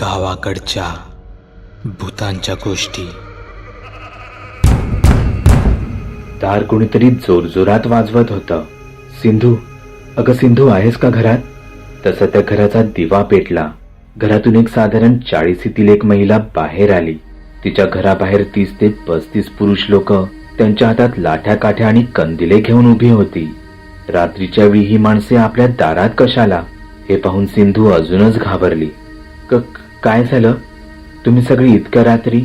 गावाकडच्या भूतांच्या गोष्टी. दार कोणीतरी जोरजोरात वाजवत होतं. सिंधू अगं सिंधू आहेस का घरात? तसा त्या घराचा दिवा पेटला. घरातून एक साधारण चाळीसीतील एक महिला बाहेर आली. तिच्या घराबाहेर तीस ते पस्तीस पुरुष लोक त्यांच्या हातात लाठ्या काठ्या आणि कंदिले घेऊन उभी होती. रात्रीच्या वेळी ही माणसे आपल्या दारात कशाला? हे पाहून सिंधू अजूनच घाबरली. क काय झालं? तुम्ही सगळी इतक्या रात्री?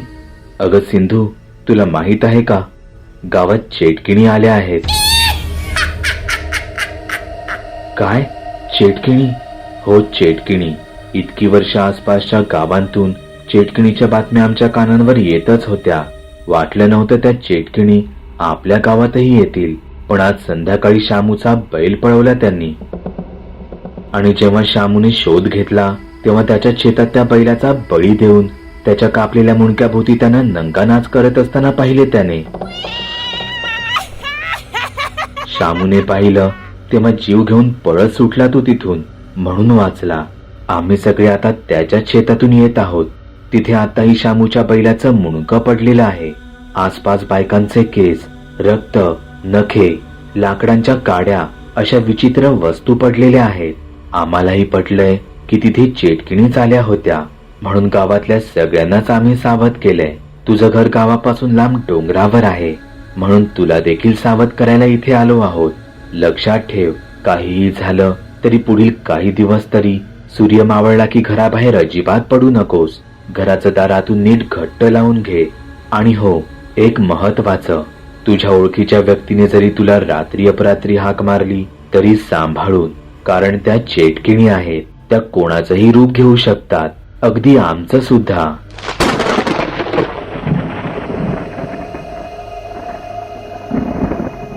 अगं सिंधू तुला माहीत आहे का? गावात चेटकिणी आल्या आहेत. काय? चेटकिणी? हो चेटकिणी. इतकी वर्ष आसपासच्या गावांतून चेटकिणीच्या बातम्या आमच्या कानांवर येतच होत्या. वाटलं नव्हतं त्या चेटकिणी आपल्या गावातही येतील पण आज संध्याकाळी शामूचा बैल पळवला त्यांनी. आणि जेव्हा शामूने शोध घेतला तेव्हा त्याच्या शेतात त्या बैलाचा बळी देऊन त्याच्या कापलेल्या मुंडक्याभोवती त्यांना नंगानाच करत असताना पाहिले त्याने. शामूने पाहिलं तेव्हा जीव घेऊन पळत सुटला तो तिथून म्हणून वाचला आम्ही सगळे आता त्याच्याच शेतातून येत आहोत. तिथे आताही शामूच्या बैलाचं मुणकं पडलेलं आहे. आसपास बायकांचे केस रक्त नखे लाकडांच्या काड्या अशा विचित्र वस्तू पडलेल्या आहेत. आम्हालाही पटलंय की तिथे चेटकिणीच आल्या होत्या. म्हणून गावातल्या सगळ्यांनाच आम्ही सावध केलंय तुझं घर गावापासून लांब डोंगरावर आहे. म्हणून तुला देखील सावध करायला इथे आलो आहोत. लक्षात ठेव काहीही झालं तरी पुढील काही दिवस तरी सूर्य मावळला की घराबाहेर अजिबात पडू नकोस. घराचं दारातून नीट घट्ट लावून घे. आणि हो एक महत्वाचं तुझ्या ओळखीच्या व्यक्तीने जरी तुला रात्री अपरात्री हाक मारली तरी सांभाळून कारण त्या चेटकिणी आहेत. त्या कोणाचंही रूप घेऊ शकतात. अगदी आमचं सुद्धा.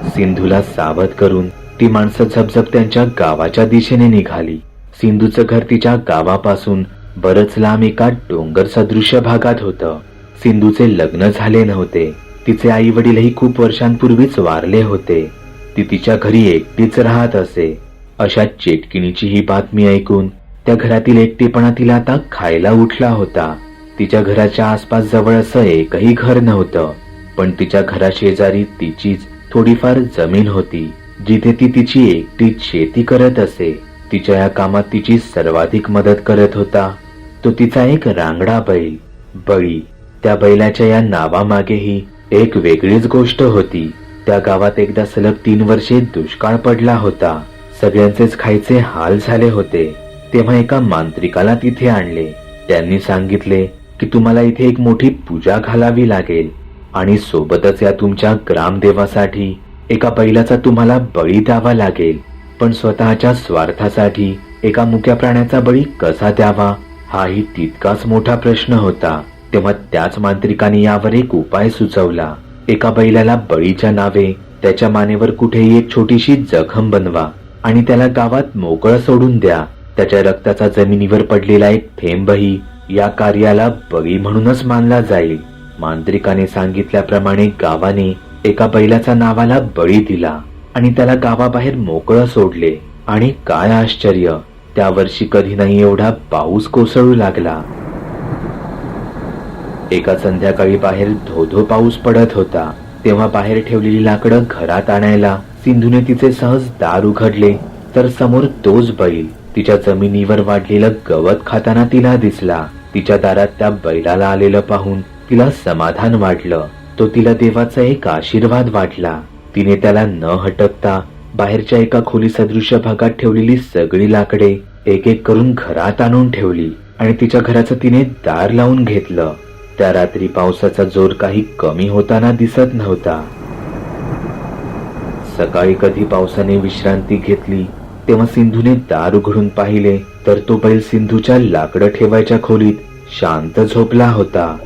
सिंधूला सावध करून ती माणसं झपझप त्यांच्या गावाच्या दिशेने निघाली. सिंधूचं घर तिच्या गावापासून बरच लांब एका डोंगर सदृश्य भागात होतं. सिंधूचे लग्न झाले नव्हते. तिचे आई वडीलही खूप वर्षांपूर्वीच वारले होते. ती तिच्या घरी एकटीच राहत असे. अशा चेटकिणीची ही बातमी ऐकून त्या घरातील एकटेपणा तिला आता खायला उठला होता. तिच्या घराच्या आसपास जवळ असं एकही घर नव्हतं पण तिच्या घराशेजारी तिचीच थोडीफार जमीन होती जिथे ती तिची एकटीच शेती करत असे. तिच्या या कामात तिची सर्वाधिक मदत करत होता. तो तिचा एक रांगडा बैल बळी. त्या बैलाच्या या नावामागेही एक वेगळीच गोष्ट होती. त्या गावात एकदा सलग तीन वर्षे दुष्काळ पडला होता. सगळ्यांचेच खायचे हाल झाले होते. तेव्हा एका मांत्रिकाला तिथे आणले. त्यांनी सांगितले की तुम्हाला इथे एक मोठी पूजा घालावी लागेल आणि सोबतच या तुमच्या ग्रामदेवासाठी एका बैलाचा तुम्हाला बळी द्यावा लागेल. पण स्वतःच्या स्वार्थासाठी एका मुक्या प्राण्याचा बळी कसा द्यावा? हाही तितकाच मोठा प्रश्न होता. तेव्हा त्याच मांत्रिकाने यावर एक उपाय सुचवला. एका बैलाला बळीच्या नावे त्याच्या मानेवर कुठेही एक छोटीशी जखम बनवा आणि त्याला गावात मोकळं सोडून द्या. त्याच्या रक्ताचा जमिनीवर पडलेला एक थेंबही या कार्याला बळी म्हणूनच मानला जाईल. मांत्रिकाने सांगितल्याप्रमाणे गावाने एका बैलाचा नावाला बळी दिला आणि त्याला गावाबाहेर मोकळं सोडले. आणि काय आश्चर्य त्या वर्षी कधी नाही एवढा पाऊस कोसळू लागला. एका संध्याकाळी बाहेर धोधो पाऊस पडत होता. तेव्हा बाहेर ठेवलेली लाकडं घरात आणायला सिंधूने तिचे सहज दार उघडले तर समोर तोच बैल. तिच्या जमिनीवर वाढलेलं गवत खाताना तिला दिसला. तिच्या दारात त्या बैलाला आलेलं पाहून तिला समाधान वाटलं. तो तिला देवाचा एक आशीर्वाद वाटला. तिने त्याला न हटकता बाहेरच्या एका खोली सदृश्य भागात ठेवलेली सगळी लाकडे एक एक करून घरात आणून ठेवली आणि तिच्या घराचं तिने दार लावून घेतलं. त्या रात्री पावसाचा जोर काही कमी होताना दिसत नव्हता. सकाळी कधी पावसाने विश्रांती घेतली तेव्हा सिंधूने दार उघडून पाहिले तर तो बैल सिंधूच्या लाकडं ठेवायच्या खोलीत शांत झोपला होता.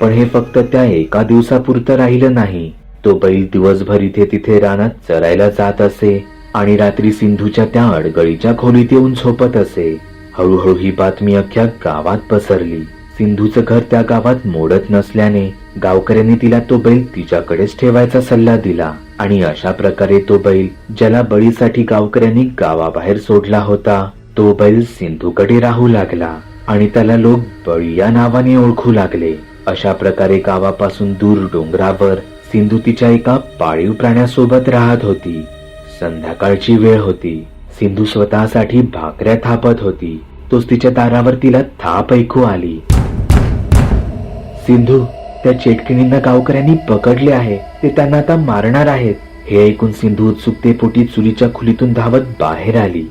पण हे फक्त त्या एका दिवसापुरतं राहिलं नाही. तो बैल दिवसभर इथे तिथे रानात चरायला जात असे आणि रात्री सिंधूच्या त्या अडगळीच्या खोलीत येऊन झोपत असे. हळूहळू ही बातमी अख्ख्या गावात पसरली. सिंधूचं घर त्या गावात मोडत नसल्याने गावकऱ्यांनी तिला तो बैल तिच्याकडेच ठेवायचा सल्ला दिला. आणि अशा प्रकारे तो बैल ज्याला बळीसाठी गावकऱ्यांनी गावाबाहेर सोडला होता तो बैल सिंधूकडे राहू लागला आणि त्याला लोक बळी या नावाने ओळखू लागले. अशा प्रकारे गावापासून दूर डोंगरावर सिंधू तिच्या एका पाळीव प्राण्यासोबत राहत होती. संध्याकाळची वेळ होती. सिंधू स्वतःसाठी भाकऱ्या थापत होती. तोच तिच्या दारावर तिला थाप ऐकू आली. सिंधू त्या चेटकिणींना गावकऱ्यांनी पकडले आहे. ते त्यांना आता मारणार आहेत. हे ऐकून सिंधू उत्सुकतेपोटी चुलीच्या खुलीतून धावत बाहेर आली.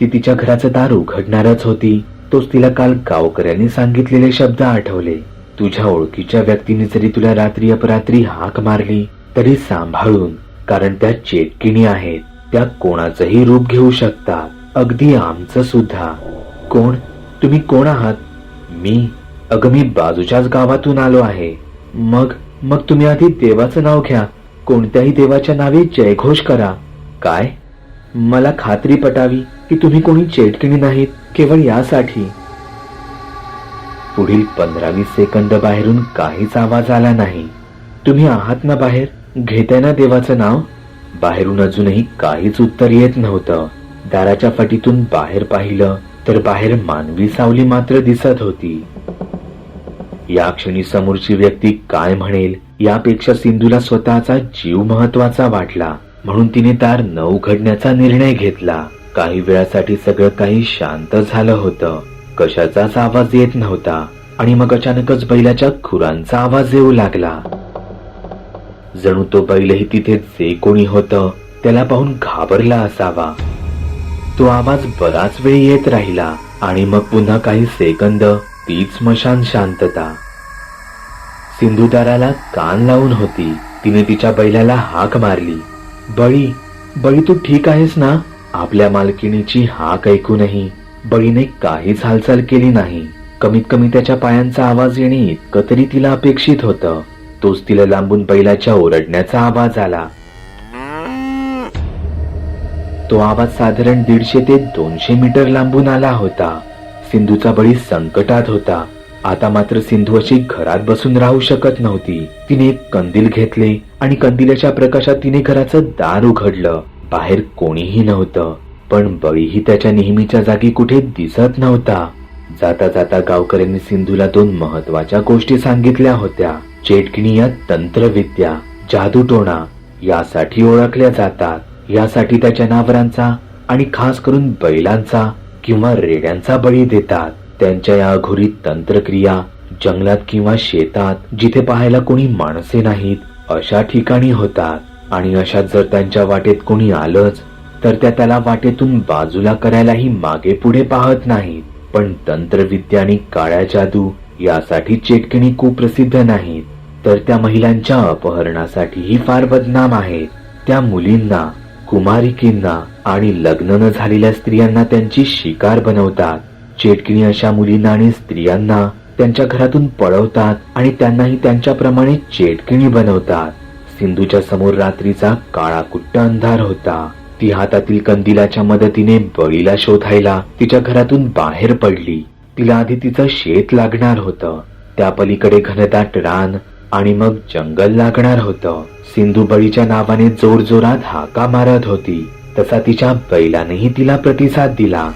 ती तिच्या घराचं दार उघडणारच होती. तोच तिला काल गावकऱ्यांनी सांगितलेले शब्द आठवले. तुझ्या ओळखीच्या व्यक्तीने जरी तुला रात्री अपरात्री हाक मारली तरी सांभाळून कारण त्या चेटकिणी आहेत. त्या कोणाचंही रूप घेऊ शकतात अगदी आमचं सुद्धा. कोण? तुम्ही कोण आहात? मी? अगं मी बाजूच्याच गावातून आलो आहे. मग मग तुम्ही आधी देवाचं नाव घ्या. कोणत्याही देवाच्या नावे जयघोष करा. काय? मला खात्री पटावी की तुम्ही कोणी चेटकिणी नाहीत केवळ यासाठी. पुढील पंधरा वीस सेकंद बाहेरून काहीच आवाज आला नाही. तुम्ही आहात ना बाहेर? घेताय ना देवाचं नाव? बाहेरून अजूनही काहीच उत्तर येत नव्हतं. दाराच्या फटीतून बाहेर पाहिलं तर बाहेर मानवी सावली मात्र दिसत होती. या क्षणी समोरची व्यक्ती काय म्हणेल? यापेक्षा सिंधूला स्वतःचा जीव महत्त्वाचा वाटला. म्हणून तिने तार न उघडण्याचा निर्णय घेतला. काही वेळासाठी सगळं काही शांत झालं होतं. कशाचाच आवाज येत नव्हता. आणि मग अचानकच बैलाच्या खुरांचा आवाज येऊ लागला. जणू तो बैलही तिथे जे कोणी होतं त्याला पाहून घाबरला असावा. तो आवाज बराच वेळ येत राहिला. आणि मग पुन्हा काही सेकंद तीच स्मशान शांतता. सिंधुदाराला कान लावून होती. तिने तिच्या बैलाला हाक मारली. बळी बळी तू ठीक आहेस ना? आपल्या मालकिणीची हाक ऐकूनही बळीने काहीच हालचाल केली नाही. कमीत कमी त्याच्या पायांचा आवाज येणे इतकं तरी तिला अपेक्षित होतं. तोच तिला लांबून बैलाच्या ओरडण्याचा आवाज आला. तो आवाज साधारण दीडशे ते दोनशे मीटर लांबून आला होता. सिंधूचा बळी संकटात होता. आता मात्र सिंधू अशी घरात बसून राहू शकत नव्हती. तिने एक कंदील घेतले आणि कंदिलाच्या प्रकाशात तिने घराचं दार उघडलं. बाहेर कोणीही नव्हतं. पण बळीही त्याच्या नेहमीच्या जागी कुठे दिसत नव्हता. जाता जाता गावकऱ्यांनी सिंधूला दोन महत्त्वाच्या गोष्टी सांगितल्या होत्या. चेटकिणी या तंत्रविद्या जादूटोणा यासाठी ओळखल्या जातात. यासाठी त्या जनावरांचा आणि खास करून बैलांचा किंवा रेड्यांचा बळी देतात. त्यांच्या या अघोरी तंत्रक्रिया जंगलात किंवा शेतात जिथे पाहायला कोणी माणसे नाहीत अशा ठिकाणी होतात. आणि अशात जर त्यांच्या वाटेत कोणी आलंच तर त्या त्याला वाटेतून बाजूला करायलाही मागे पुढे पाहत नाहीत. पण तंत्रविद्या आणि काळ्या जादू यासाठी चेटकिणी कुप्रसिद्ध नाहीत. तर त्या महिलांच्या अपहरणासाठीही फार बदनाम आहेत. त्या मुलींना कुमारिकींना आणि लग्न न झालेल्या स्त्रियांना त्यांची शिकार बनवतात. चेटकिणी अशा मुलींना आणि स्त्रियांना त्यांच्या घरातून पळवतात आणि त्यांनाही त्यांच्याप्रमाणे चेटकिणी बनवतात. सिंधूच्या समोर रात्रीचा काळाकुट्ट अंधार होता. ती हातातील कंदिलाच्या मदतीने बळीला शोधायला तिच्या घरातून बाहेर पडली. तिला आधी तिचं शेत लागणार होतं. त्या पलीकडे घनदाट रान आणि मग जंगल लागणार होतं. सिंधुबळीच्या नावाने जोरजोरात हाका मारत होती. तसा तिच्या बैलानेही तिला प्रतिसाद दिला.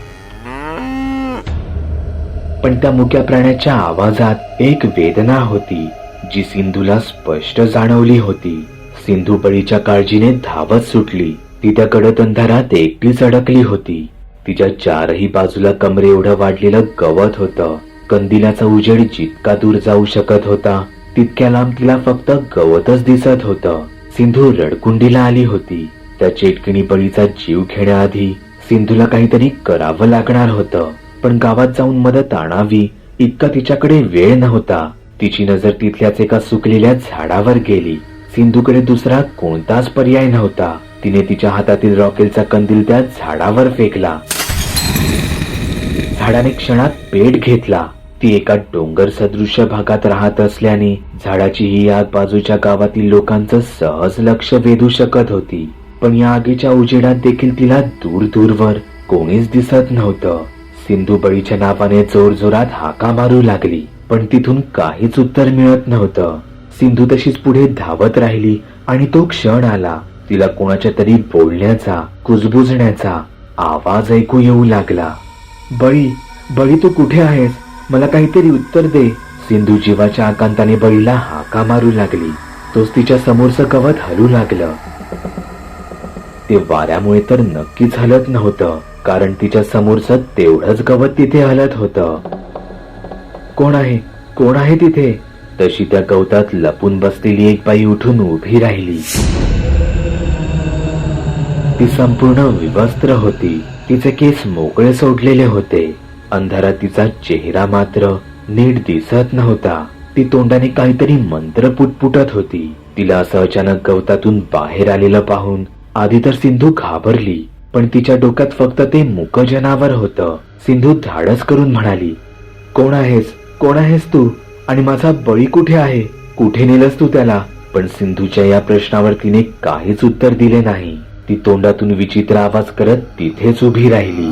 पण त्या मुक्या प्राण्याच्या आवाजात एक वेदना होती जी सिंधूला स्पष्ट जाणवली होती. सिंधू बळीच्या काळजीने धावत सुटली. ती त्या कडत अंधारात एकटीच अडकली होती. तिच्या चारही बाजूला कमरे एवढं वाढलेलं गवत होतं. कंदिलाचा उजेड जितका दूर जाऊ शकत होता तितक्या लांब तिला फक्त गवतच दिसत होतं. सिंधू रडकुंडीला आली होती. त्या चेटकिणी बळीचा जीव घेण्याआधी सिंधूला काहीतरी करावं लागणार होतं. पण गावात जाऊन मदत आणावी इतका तिच्याकडे वेळ नव्हता. तिची नजर तिथल्याच एका सुकलेल्या झाडावर गेली. सिंधूकडे दुसरा कोणताच पर्याय नव्हता. तिने तिच्या हातातील रॉकेलचा कंदील त्या झाडावर फेकला. झाडाने क्षणात पेट घेतला. ती एका डोंगर सदृश्य भागात राहत असल्याने झाडाची ही आग बाजूच्या गावातील लोकांचं सहज लक्ष वेधू शकत होती. पण या आगीच्या उजेडात देखील तिला दूर दूरवर कोणीच दिसत नव्हतं. सिंधू बळीच्या नावाने जोरजोरात हाका मारू लागली पण तिथून काहीच उत्तर मिळत नव्हतं. सिंधू तशीच पुढे धावत राहिली आणि तो क्षण आला. तिला कोणाच्या तरी बोलण्याचा कुजबुजण्याचा आवाज ऐकू येऊ लागला. बळी बळी तू कुठे आहेस? मला काहीतरी उत्तर दे. सिंधू जीवाच्या आकांताने बळीला हाका मारू लागली. तोच तिच्या समोरचं गवत हलू लागलं. ते वाऱ्यामुळे तर नक्कीच हलत नव्हतं कारण तिच्या समोरचं तेवढंच गवत तिथे हलत होतं. कोण आहे? कोण आहे तिथे? तशी त्या गवतात लपून बसलेली एक बाई उठून उभी राहिली. ती संपूर्ण विवस्त्र होती. तिचे केस मोकळे सोडलेले होते. अंधारात तिचा चेहरा मात्र नीट दिसत नव्हता. ती तोंडाने काहीतरी मंत्र पुटपुटत होती. तिला असं अचानक गवतातून बाहेर आलेलं पाहून आधी तर सिंधू घाबरली पण तिच्या डोक्यात फक्त ते मुक जनावर होतं. सिंधू धाडस करून म्हणाली कोण आहेस? कोण आहेस तू? आणि माझा बळी कुठे आहे? कुठे नेलस तू त्याला? पण सिंधूच्या या प्रश्नावर तिने काहीच उत्तर दिले नाही. ती तोंडातून विचित्र आवाज करत तिथेच उभी राहिली.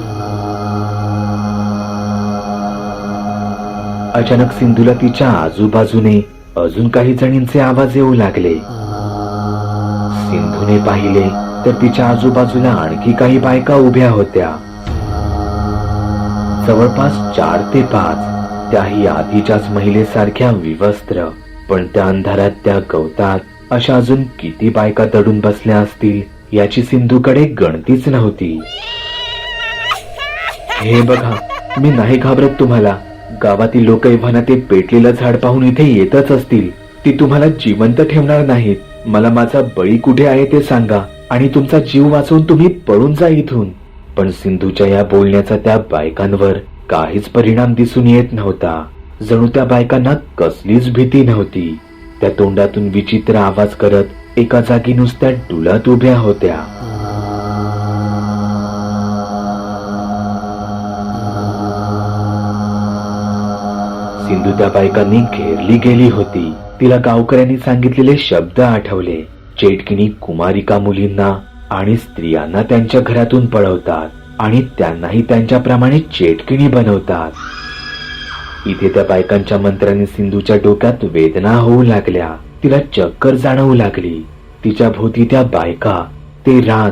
अचानक सिंधूला तिच्या आजूबाजूने अजून काही जणींचे आवाज येऊ लागले. सिंधूने पाहिले तर तिच्या आजूबाजूला आणखी काही बायका उभ्या होत्या. जवळपास चार ते पाच त्याही आधीच्याच महिलेसारख्या विवस्त्र पण त्या अंधारात त्या गवतात अशा अजून किती बायका दडून बसल्या असतील याची सिंधूकडे गणतीच नव्हती. हे बघा मी नाही घाबरत तुम्हाला. गावातील लोक म्हणा ते पेटलेलं झाड पाहून इथे येतच असतील. ती तुम्हाला जिवंत ठेवणार नाहीत. मला माझा बळी कुठे आहे ते सांगा आणि तुमचा जीव वाचवून तुम्ही पळून जा इथून. पण सिंधूच्या या बोलण्याचा त्या बायकांवर काहीच परिणाम दिसून येत नव्हता. जणू त्या बायकांना कसलीच भीती नव्हती. त्या तोंडातून विचित्र आवाज करत एका जागी नुसत्या डुलत उभ्या होत्या. सिंधू बायकांनी घेरली गेली होती. तिला गावकऱ्यांनी सांगितलेले शब्द आठवले. चेटकिनी कुमारिका मुलींना आणि स्त्रियांना त्यांच्या घरातून पळवतात आणि त्यांनाही त्यांच्याप्रमाणे चेटकिणी बनवतात. इथे त्या बायकांच्या मंत्राने सिंधूच्या डोक्यात वेदना होऊ लागल्या. तिला चक्कर जाणवू लागली. तिच्या भोवती त्या बायका ते रान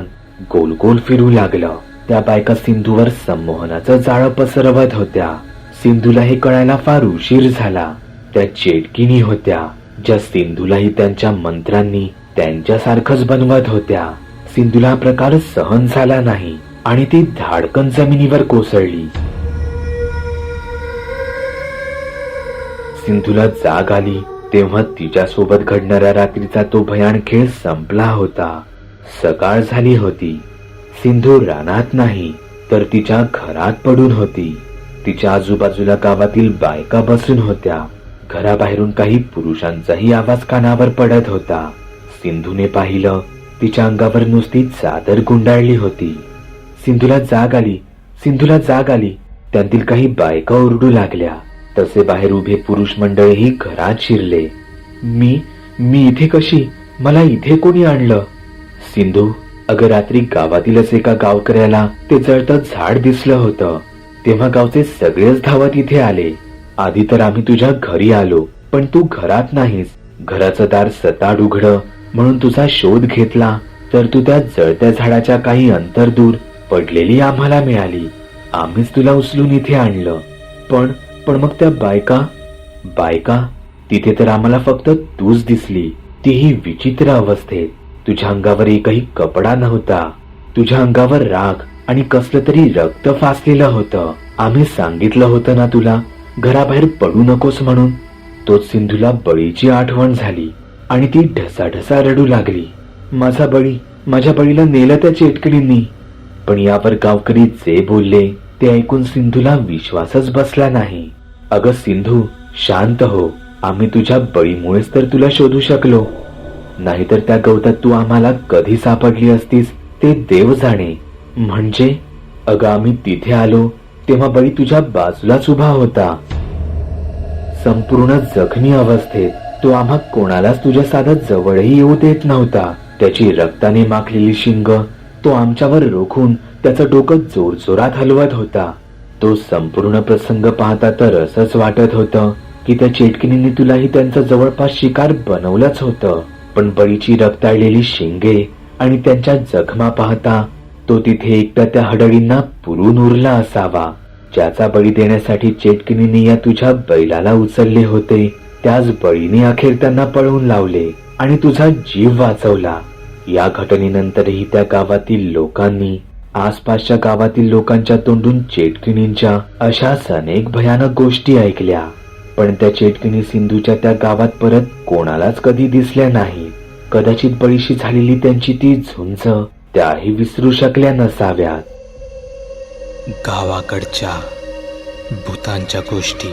गोल गोल फिरू लागलं. त्या बायका सिंधूवर संमोहनाचं जाळं पसरवत होत्या. सिंधूला हे कळायला फार उशीर झाला. त्या चेटकिनी होत्या. ज्या सिंधूलाही त्यांच्या मंत्रांनी त्यांच्यासारखंच बनवत होत्या. सिंधूला प्रकार सहन झाला नाही आणि ती धाडकन जमिनीवर कोसळली. सिंधूला जाग आली. तेव्हा तिच्यासोबत घडणाऱ्या रात्रीचा तो भयान खेळ संपला होता. सकाळ झाली होती. सिंधू रानात नाही तर तिच्या घरात पडून होती. तिच्या आजूबाजूला गावातील बायका बसून होत्या. घराबाहेरून काही पुरुषांचाही आवाज कानावर पडत होता. सिंधूने पाहिलं तिच्या अंगावर नुसती चादर गुंडाळली होती. सिंधूला जाग आली सिंधूला जाग आली. त्यातील काही बायका ओरडू लागल्या. तसे बाहेर उभे पुरुष मंडळीही घरात शिरले. मी मी इथे कशी? मला इथे कोणी आणलं? सिंधू अगं रात्री गावातीलच एका गावकऱ्याला ते जळतं झाड दिसलं होतं. तेव्हा गावचे सगळेच धावत इथे आले. आधी तर आम्ही तुझ्या घरी आलो पण तू घरात नाहीस. घराचं दार सताड उघड म्हणून तुझा शोध घेतला तर तू त्या जळत्या झाडाच्या काही अंतर दूर पडलेली आम्हाला मिळाली. आम्हीच तुला उचलून इथे आणलं. पण पण मग त्या बायका? बायका? तिथे तर आम्हाला फक्त तूच दिसली. तीही विचित्र अवस्थेत. तुझ्या अंगावर एकही कपडा नव्हता. तुझ्या अंगावर राग आणि कसलं तरी रक्त फासलेलं होतं. आम्ही सांगितलं होतं ना तुला घराबाहेर पडू नकोस म्हणून. तोच सिंधूला बळीची आठवण झाली आणि ती ढसाढसा रडू लागली. माझा बळी माझ्या बळीला नेलं त्या चेटकिडींनी पण यावर गावकरी जे बोलले ते ऐकून सिंधूला विश्वासच बसला नाही. अगं सिंधू शांत हो. आम्ही तुझ्या बळीमुळेच तर तुला शोधू शकलो. नाहीतर त्या गवतात तू आम्हाला कधी सापडली असतीस ते देव जाणे. म्हणजे अगं आम्ही तिथे आलो तेव्हा बळी तुझ्या बाजूलाच उभा होता. संपूर्ण जखमी अवस्थेत तो आम्हा कोणालाच तुझ्या साधा जवळही येऊ देत नव्हता. त्याची रक्ताने माखलेली शिंग तो आमच्यावर रोखून त्याचं डोकं जोरजोरात हलवत होता. तो संपूर्ण प्रसंग पाहता तर असंच वाटत होतं की त्या चेटकिनीने तुलाही त्यांचं जवळपास शिकार बनवलंच होतं. पण बळीची रक्ताळलेली शिंगे आणि त्यांच्या जखमा पाहता तो तिथे एकटा त्या हडळींना पुरून उरला असावा. ज्याचा बळी देण्यासाठी चेटकिनीने या तुझ्या बैलाला उचलले होते. त्याच बळीने अखेर त्यांना पळवून लावले आणि तुझा जीव वाचवला. या घटनेनंतरही त्या गावातील लोकांनी आसपासच्या गावातील लोकांच्या तोंडून चेटकिणींच्या अशाच अनेक भयानक गोष्टी ऐकल्या. पण त्या चेटकिणी सिंधूच्या त्या गावात परत कोणालाच कधी दिसल्या नाही कदाचित बळीशी झालेली त्यांची ती झुंज त्याही विसरू शकल्या नसाव्यात. गावाकडच्या भूतांच्या गोष्टी.